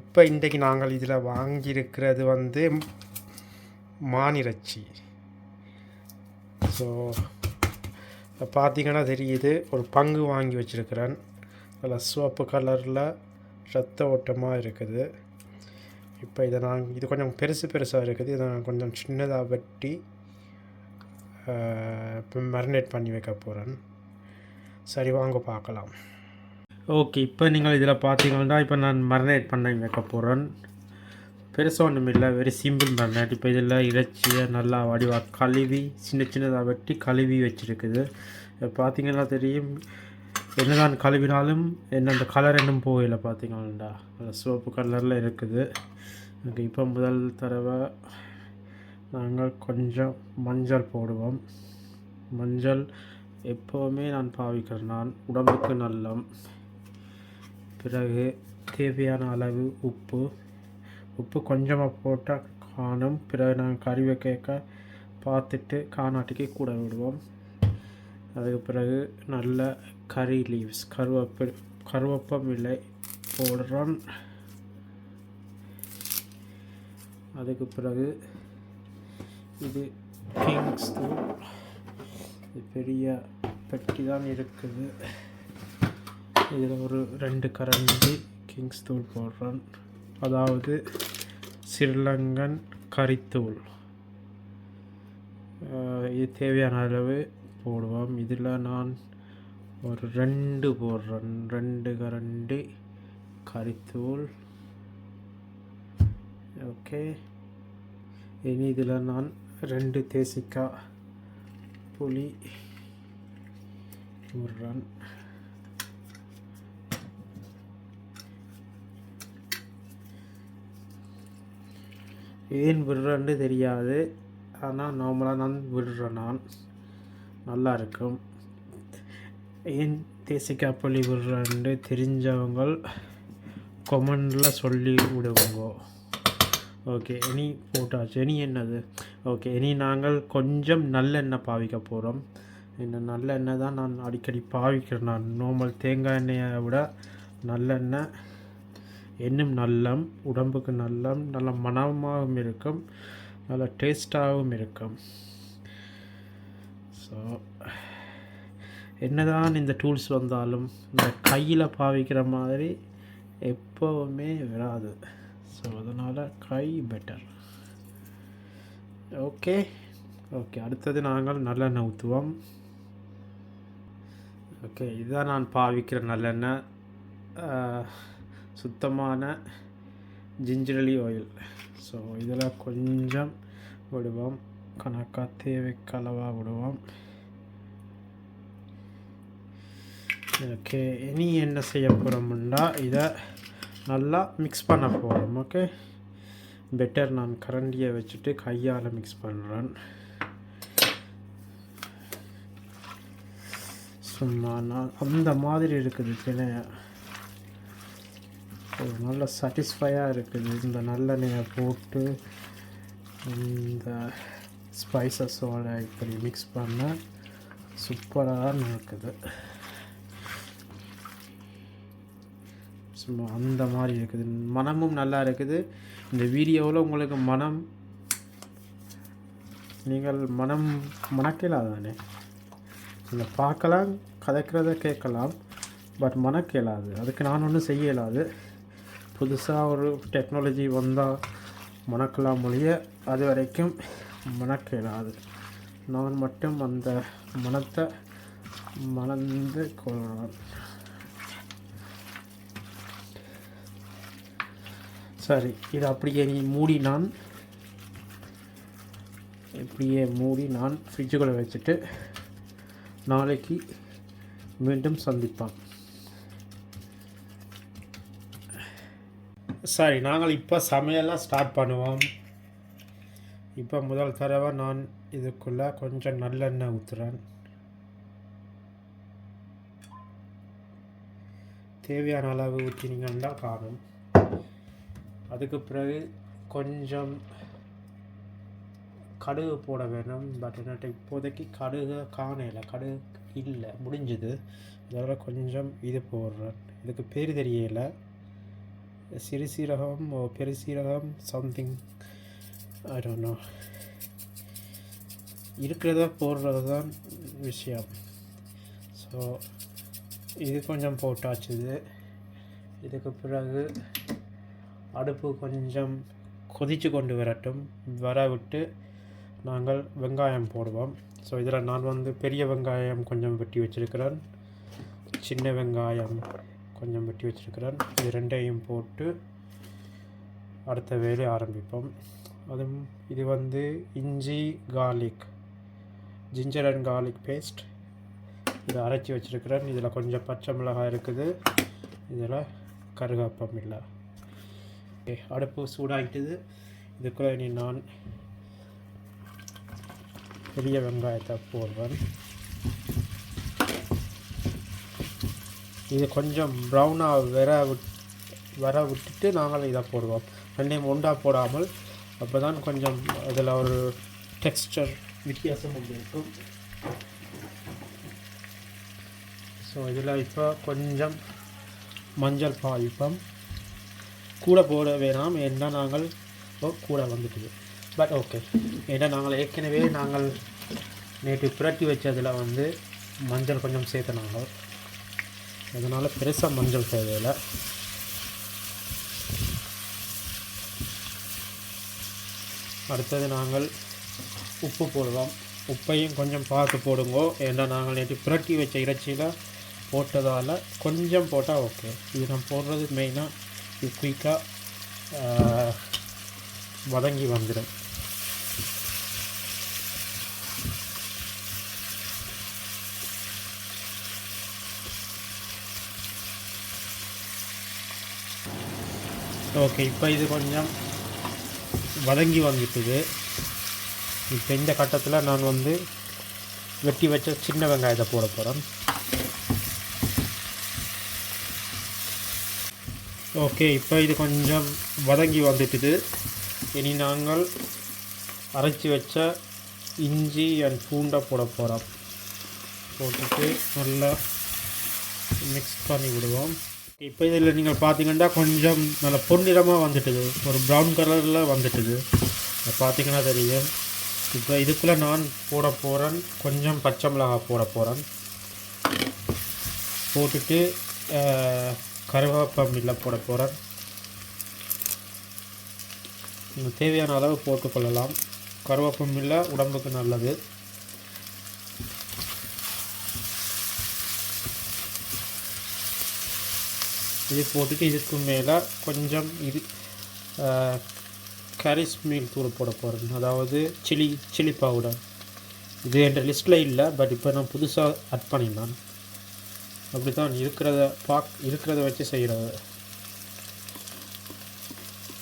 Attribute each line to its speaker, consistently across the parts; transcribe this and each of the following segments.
Speaker 1: இப்போ இன்றைக்கு நாங்கள் இதில் வாங்கியிருக்கிறது வந்து மானிறைச்சி. ஸோ பார்த்தீங்கன்னா தெரியுது ஒரு பங்கு வாங்கி வச்சுருக்கிறேன். அதில் சிவப்பு கலரில் ரத்த ஓட்டமாக இருக்குது. இப்போ இதை நான் இது கொஞ்சம் பெருசு பெருசாக இருக்குது. இதை நான் கொஞ்சம் சின்னதாக வெட்டி இப்போ மேரினேட் பண்ணி வைக்க போகிறேன் சரி வாங்க பார்க்கலாம். ஓகே இப்போ நீங்கள் இதில் பார்த்தீங்கன்னா இப்போ நான் மரினேட் பண்ண வைக்க போகிறேன் பெருசாக ஒன்றும் இல்லை வெரி சிம்பிள் மரினேட் இப்போ இதில் இறைச்சியை நல்லா வடிவாக கழுவி சின்ன சின்னதாக வெட்டி கழுவி வச்சுருக்குது. இப்போ பார்த்தீங்கன்னா தெரியும் என்னதான் கழுவினாலும் என்ன அந்த கலர் இன்னும் போகல பார்த்தீங்கன்னா அந்த சிவப்பு கலரில் இருக்குது. எனக்கு இப்போ முதல் தடவை நாங்கள் கொஞ்சம் மஞ்சள் போடுவோம். மஞ்சள் எப்போவுமே நான் பாவிக்கிறேன் நான் உடம்புக்கு நல்லம். பிறகு தேவையான அளவு உப்பு. உப்பு கொஞ்சமாக போட்டால் காணும். பிறகு நாங்கள் கறி வைக்க பார்த்துட்டு காணாட்டிக்கு கூட விடுவோம். அதுக்கு பிறகு நல்ல கறி லீவ்ஸ் கருவேப்பு கருவேப்பம் இலை போடுறோம். அதுக்கு பிறகு இது கிங்ஸ் தூள் இது பெரிய பெட்டி தான் இருக்குது. இதில் ஒரு ரெண்டு கரண்டி கிங்ஸ் தூள் போடுறேன். அதாவது ஸ்ரீலங்கன் கறித்தூள் இது தேவையான அளவு போடுவோம். இதில் நான் ஒரு ரெண்டு போடுறேன். ரெண்டு கரண்டி கறித்தூள் ஓகே. இனி இதில் நான் ரெண்டு தேசிக்காய் புளி விடுறேன் ஏன் விடுறேன்னு தெரியாது. ஆனால் நார்மலாக நான் விடுறேன் நான். நல்லா இருக்கும். ஏன் தேசிக்கா பள்ளி விடுறேன்னு தெரிஞ்சவங்க கொமெண்டில் சொல்லி விடுவோங்க ஓகே இனி போட்டாச்சு. இனி என்னது? ஓகே இனி நாங்கள் கொஞ்சம் நல்லெண்ணெய் பாவிக்க போகிறோம் இந்த நல்லெண்ணெய் தான் நான் அடிக்கடி பாவிக்கிறேன் நான். நார்மல் தேங்காய் எண்ணெயை விட நல்லெண்ணெய் இன்னும் நல்லம் உடம்புக்கு நல்லம் நல்ல மனமாகவும் இருக்கும் நல்ல டேஸ்ட்டாகவும் இருக்கும். ஸோ என்னதான் இந்த டூல்ஸ் வந்தாலும் இந்த கையில் பாவிக்கிற மாதிரி எப்போவுமே வராது. ஸோ அதனால் கை பெட்டர் ஓகே ஓகே அடுத்தது நாங்கள் நல்லெண்ணெய் ஊற்றுவோம் ஓகே இதுதான் நான் பாவிக்கிற நல்லெண்ணெய். சுத்தமான ஜிஞ்சரலி ஆயில் ஸோ இதில் கொஞ்சம் விடுவோம். கணக்காக தேவைக்கு அளவாக விடுவோம். ஓகே இனி என்ன செய்ய போகிறோம்னா இதை நல்லா மிக்ஸ் பண்ண போகிறோம் ஓகே பெட்டர் நான் கரண்டியை வச்சுட்டு கையால் மிக்ஸ் பண்ணுறேன் சும்மா நான் அந்த மாதிரி இருக்குது தினையை நல்ல சாட்டிஸ்ஃபையாக இருக்குது. இந்த நல்லெண்ணெயை போட்டு இந்த ஸ்பைசஸோட இப்படி மிக்ஸ் பண்ண சூப்பராக இருக்குது சும்மா அந்த மாதிரி இருக்குது. மனமும் நல்லா இருக்குது. இந்த வீடியோவில் உங்களுக்கு மனம் நீங்கள் மனம் மணக்கலாம் தானே நீங்கள் பார்க்கலாம் கதைக்கிறத கேட்கலாம் பட் மணக்கலாது அதுக்கு நான் ஒன்றும் செய்ய இயலாது புதுசாக ஒரு டெக்னாலஜி வந்தால் மணக்கலாம் மொழிய. அது வரைக்கும் மணக்கிடாது நான் மட்டும் அந்த மனத்தை மணந்து கொள்ளலாம் சரி இது அப்படியே நீ மூடி நான் இப்படியே மூடி நான் ஃப்ரிட்ஜுக்குள்ளே வச்சுட்டு நாளைக்கு மீண்டும் சந்திப்பான். சரி நாங்கள் இப்போ சமையலாக ஸ்டார்ட் பண்ணுவோம். இப்போ முதல் தடவை நான் இதுக்குள்ளே கொஞ்சம் நல்லெண்ணெய் ஊற்றுறேன் தேவையான அளவு ஊற்றினீங்கன்னா காணும். அதுக்கு பிறகு கொஞ்சம் கடுகு போட வேணும். பட் என்னட்ட இப்போதைக்கு கடுகு காணையில் கடுகு இல்லை. முடிஞ்சுது. அதோட கொஞ்சம் இது போடுறேன். இதுக்கு பேர் தெரியலை. சிறு சீரகம் ஓ பெருசீரகம் சம்திங் ஐ டோன்ட் நோ இருக்கிறத போடுறது தான் விஷயம். ஸோ இது கொஞ்சம் போட்டாச்சுது இதுக்கு பிறகு அடுப்பு கொஞ்சம் கொதித்து கொண்டு வரட்டும். வர விட்டு நாங்கள் வெங்காயம் போடுவோம். ஸோ இதில் நான் வந்து பெரிய வெங்காயம் கொஞ்சம் வெட்டி வச்சிருக்கிறேன். சின்ன வெங்காயம். கொஞ்சம் வெட்டி வச்சிருக்கிறேன் இது ரெண்டையும் போட்டு அடுத்த வேலையை ஆரம்பிப்போம். அதுவும் இது வந்து இஞ்சி garlic ginger and garlic paste இதை அரைச்சி வச்சிருக்கிறேன் இதில் கொஞ்சம் பச்சை மிளகாய் இருக்குது. இதில் கருகாப்பம் இல்லை. ஓகே அடுப்பு சூடாகிட்டுது இதுக்குள்ளே இனி நான் பெரிய வெங்காயத்தை போடுவேன். இது கொஞ்சம் ப்ரௌனாக வர விட் வர விட்டுட்டு நாங்கள் இதை போடுவோம். ரெண்டையும் ஒன்றா போடாமல் அப்போ தான் கொஞ்சம் அதில் ஒரு டெக்ஸ்டர் வித்தியாசம் ஒன்று இருக்கும். ஸோ இதில் இப்போ கொஞ்சம் மஞ்சள் பாதிப்பம் கூட போட வேணாம் ஏன்னா நாங்கள் கூட வந்துட்டுது. பட் ஓகே ஏன்னா நாங்கள் ஏற்கனவே நாங்கள் நேற்று புரட்டி வச்சதில் வந்து மஞ்சள் கொஞ்சம் சேர்த்தனாங்க அதனால் பெருசாக மஞ்சள் தேவையில்லை. அடுத்தது நாங்கள் உப்பு போடுவோம் உப்பையும் கொஞ்சம் பார்த்து போடுங்கோ. ஏன்னா நாங்கள் நேற்று புரட்டி வச்ச இறைச்சியில் போட்டதால் கொஞ்சம் போட்டால் ஓகே. இது நான் போடுறது மெயினாக இது குயிக்காக வதங்கி வந்துடும் ஓகே இப்போ இது கொஞ்சம் வதங்கி வந்துட்டுது. இப்போ இந்த கட்டத்தில் நான் வந்து வெட்டி வச்ச சின்ன வெங்காயத்தை போட போகிறேன் ஓகே இப்போ இது கொஞ்சம் வதங்கி வந்துட்டுது. இனி நாங்கள் அரைச்சி வச்ச இஞ்சி அண்ட் பூண்டை போட போகிறோம் போட்டுட்டு நல்லா மிக்ஸ் பண்ணி விடுவோம். இப்போ இதில் நீங்கள் பார்த்தீங்கன்னா கொஞ்சம் நல்ல பொன்னிறமாக வந்துட்டுது. ஒரு ப்ரௌன் கலரில் வந்துட்டுது. பார்த்தீங்கன்னா தெரியும். இப்போ இதுக்குள்ளே நான் போட போகிறேன் கொஞ்சம் பச்சை மிளகாய் போட போகிறேன் போட்டுட்டு அஹ், போட போகிறேன் தேவையான அளவு போட்டுக்கொள்ளலாம். கருவேப்பமில்லை உடம்புக்கு நல்லது. இது போட்டுட்டு இதுக்கு மேலே கொஞ்சம் இது கரிஸ் மீல் தூள் போட போகிறேன் அதாவது சில்லி சில்லி பவுடர். இது என் லிஸ்ட்டில் இல்லை பட் இப்போ நான் புதுசாக அட் பண்ணிடலாம் அப்படி தான் இருக்கிறத பாக் இருக்கிறத வச்சு செய்கிறது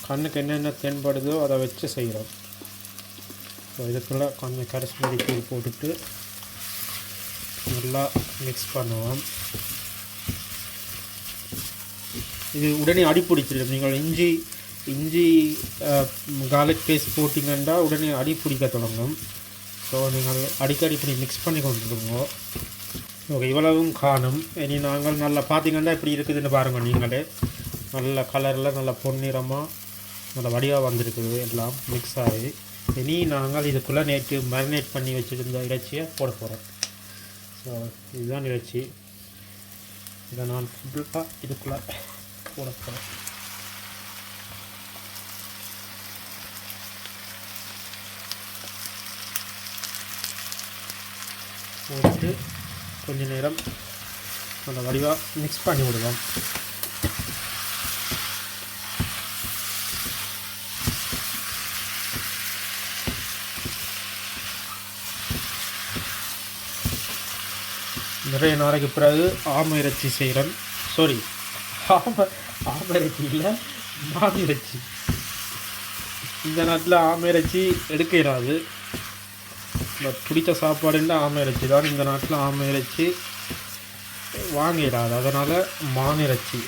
Speaker 1: கண்ணுக்கு என்னென்ன தென்படுதோ அதை வச்சு செய்கிறோம் ஸோ இதுக்குள்ளே கொஞ்சம் கரிஸ்மரி தூள் போட்டுட்டு நல்லா மிக்ஸ் பண்ணுவோம். இது உடனே அடிப்பிடிச்சிடும் நீங்கள் இஞ்சி இஞ்சி கார்லிக் பேஸ்ட் போட்டிங்கன்னா உடனே அடி பிடிக்க தொடங்கும். ஸோ நீங்கள் அடிக்கடி இப்படி மிக்ஸ் பண்ணி கொண்டுருங்க ஓகே இவ்வளவும் காணும். இனி நாங்கள் நல்லா பார்த்தீங்கன்னா இப்படி இருக்குதுன்னு பாருங்கள் நீங்களே. நல்ல கலரில் நல்ல பொன்னிறமாக நல்ல வடிவாக வந்திருக்குது எல்லாம் மிக்ஸ் ஆகி. இனி நாங்கள் இதுக்குள்ளே நேற்று மேரினேட் பண்ணி வச்சுருந்த இறைச்சியை போட போகிறோம் ஸோ இதுதான் இறைச்சி. இதை நான் ஃபுல்லாக இதுக்குள்ளே போட போகிறேன் போட்டு கொஞ்ச நேரம் அந்த வடிவாக மிக்ஸ் பண்ணி விடுவோம். நிறைய நாளைக்கு பிறகு ஆமை இறைச்சி செய்கிறேன் சாரி ஆமை ஆமை இறைச்சி இல்லை மாமி இறைச்சி இந்த நாட்டில் ஆமை இறைச்சி எடுக்க இயலாது பட் பிடிச்ச சாப்பாடுன்னா ஆமை இறைச்சி தான். இந்த நாட்டில் ஆமை இறைச்சி வாங்க அதனால் மான் இறைச்சி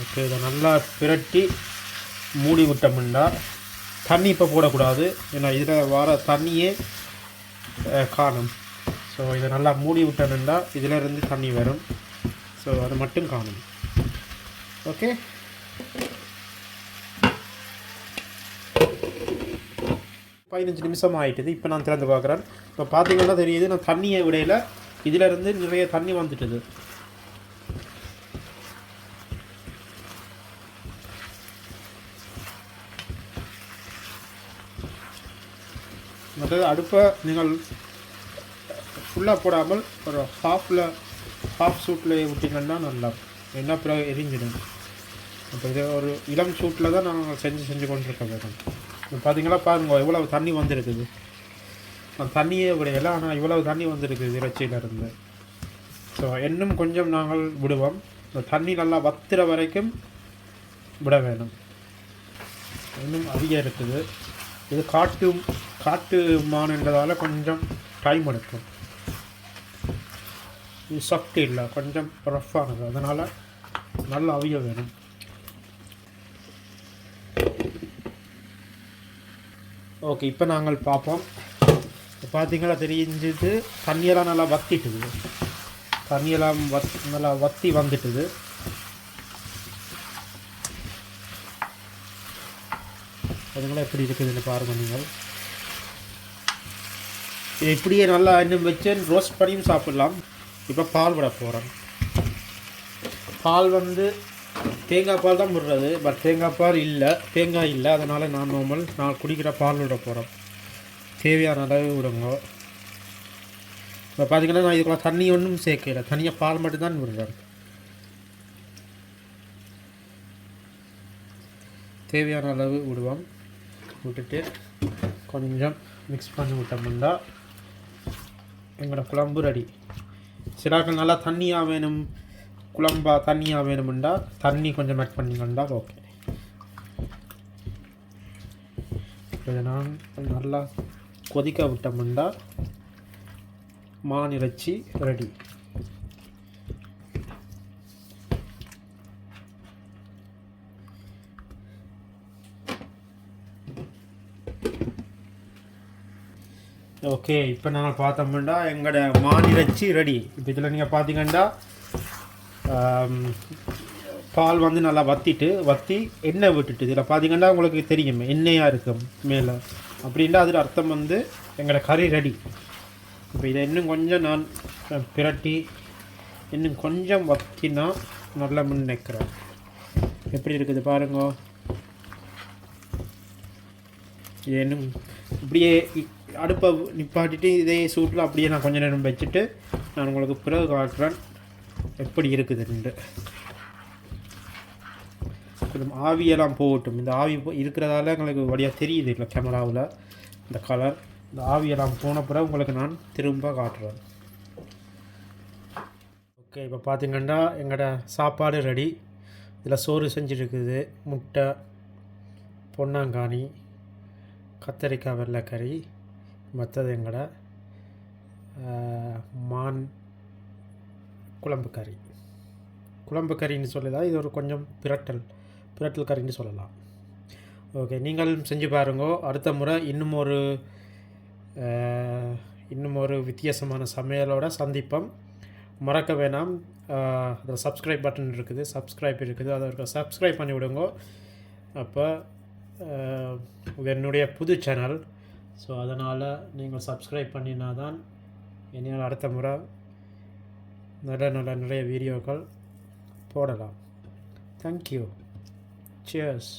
Speaker 1: ஓகே இதை நல்லா பிரட்டி மூடி விட்டோம்னா தண்ணி இப்போ போடக்கூடாது. ஏன்னா இதில் வர தண்ணியே காணும். ஸோ இதை நல்லா மூடி விட்டோம்னா இதிலேருந்து தண்ணி வரும். ஸோ அது மட்டும் காணும். ஓகே பதினஞ்சு நிமிஷம் ஆயிட்டுது. இப்போ நான் திறந்து பார்க்குறேன். இப்போ பார்த்தீங்கன்னா தெரியுது நான் தண்ணியை விடையில இதிலேருந்து நிறைய தண்ணி வந்துட்டுது. மற்றது அடுப்பை நீங்கள் ஃபுல்லாக போடாமல் ஒரு ஹாஃபில் ஹாஃப் சூட்டில் விட்டிங்கன்னா நல்லா என்ன பிறகு எரிஞ்சிடும். அப்போ இது ஒரு இளம் சூட்டில் தான் நாங்கள் செஞ்சு செஞ்சு கொண்டு இருக்க இப்போ பார்த்தீங்களா பாருங்க இவ்வளவு தண்ணி வந்திருக்குது. தண்ணியே விடையில ஆனால் இவ்வளவு தண்ணி வந்திருக்குது இறைச்சியிலேருந்து ஸோ இன்னும் கொஞ்சம் நாங்கள் விடுவோம். இந்த தண்ணி நல்லா வத்துற வரைக்கும் விட வேணும். இன்னும் அதிகம் இருக்குது. இது காட்டு காட்டு மானுன்றதால கொஞ்சம் டைம் எடுக்கும். இது இல்லை கொஞ்சம் ரஃப்பானது அதனால் நல்ல அவிய வேணும். ஓகே இப்போ நாங்கள் பார்ப்போம். இப்போ பார்த்தீங்களா தெரிஞ்சது தண்ணியெல்லாம் நல்லா வத்திட்டுது. தண்ணியெல்லாம் வத் நல்லா வத்தி வந்துட்டுது. அதுங்களா எப்படி இருக்குதுன்னு பாருங்கள் நீங்கள். இது இப்படியே நல்லா இன்னும் வச்சு ரோஸ்ட் பண்ணியும் சாப்பிடலாம். இப்போ பால் விட போகிறோம் பால் வந்து தேங்காய் பால் தான் விடுறது பட் தேங்காய் பால் இல்லை தேங்காய் இல்லை அதனால் நான் நார்மல் நான் குடிக்கிற பால் விட போகிறோம் தேவையான அளவு விடுங்க. இப்போ பார்த்தீங்கன்னா நான் இதுக்குள்ள தண்ணி ஒன்றும் சேர்க்கல தனியாக பால் மட்டும்தான் விடுறேன். தேவையான அளவு விடுவோம். விட்டுட்டு கொஞ்சம் மிக்ஸ் பண்ணி விட்டோம்னா எங்களோட குழம்பு ரெடி சிலாக்கள் நல்லா தண்ணியாக வேணும். குழம்பா தண்ணியாக வேணுமெண்டா. தண்ணி கொஞ்சம் ஆட் பண்ணிக்கண்டா. ஓகே நான் நல்லா கொதிக்க விட்டோம்னா மான் இறைச்சி ரெடி ஓகே இப்போ நாங்கள் பார்த்தோம்னா எங்களோட மாநிலச்சி ரெடி இப்போ இதில் நீங்கள் பார்த்தீங்கன்னா பால் வந்து நல்லா வத்திட்டு வத்தி எண்ணெய் விட்டுட்டு இதில் பார்த்தீங்கன்னா உங்களுக்கு தெரியும் எண்ணெயாக இருக்கும் மேலே. அப்படின்னா அதில் அர்த்தம் வந்து எங்களோட கறி ரெடி இப்போ இதை இன்னும் கொஞ்சம் நான் பிரட்டி இன்னும் கொஞ்சம் வத்தினா நல்லா முன்னைக்கிறேன் எப்படி இருக்குது பாருங்க. இது இன்னும் இப்படியே அடுப்பை நிப்பாட்டிட்டு இதே சூட்டில் அப்படியே நான் கொஞ்சம் நேரம் வச்சுட்டு நான் உங்களுக்கு பிறகு காட்டுறேன் எப்படி இருக்குதுன்ட்டு கொஞ்சம் ஆவியெல்லாம் போகட்டும். இந்த ஆவி போ- இருக்கிறதால எங்களுக்கு வழியாக தெரியுது இல்லை கேமராவில் இந்த கலர் இந்த ஆவியெல்லாம் போன பிறகு உங்களுக்கு நான் திரும்ப காட்டுறேன். ஓகே இப்போ பார்த்தீங்கன்னா எங்களோட சாப்பாடு ரெடி இதில் சோறு செஞ்சுருக்குது. முட்டை பொன்னாங்கானி கத்தரிக்காய் வெள்ளைக்கறி மற்றது எங்கடை மான் குழம்பு கறி. குழம்பு கறின்னு சொல்லலாம் இது ஒரு கொஞ்சம் பிரட்டல் பிரட்டல் கறின்னு சொல்லலாம். ஓகே நீங்களும் செஞ்சு பாருங்கோ. அடுத்த முறை இன்னும் ஒரு இன்னும் ஒரு வித்தியாசமான சமையலோட சந்திப்போம். மறக்க வேணாம். அதில் சப்ஸ்கிரைப் பட்டன் இருக்குது சப்ஸ்கிரைப் இருக்குது. அதை ஒரு சப்ஸ்கிரைப் பண்ணி விடுங்க அப்போ என்னுடைய புது சேனல் ஸோ அதனால் நீங்கள் சப்ஸ்கிரைப் பண்ணினா தான் இனியால் அடுத்த முறை நல்ல நல்ல நிறைய வீடியோக்கள் போடலாம். Thank you cheers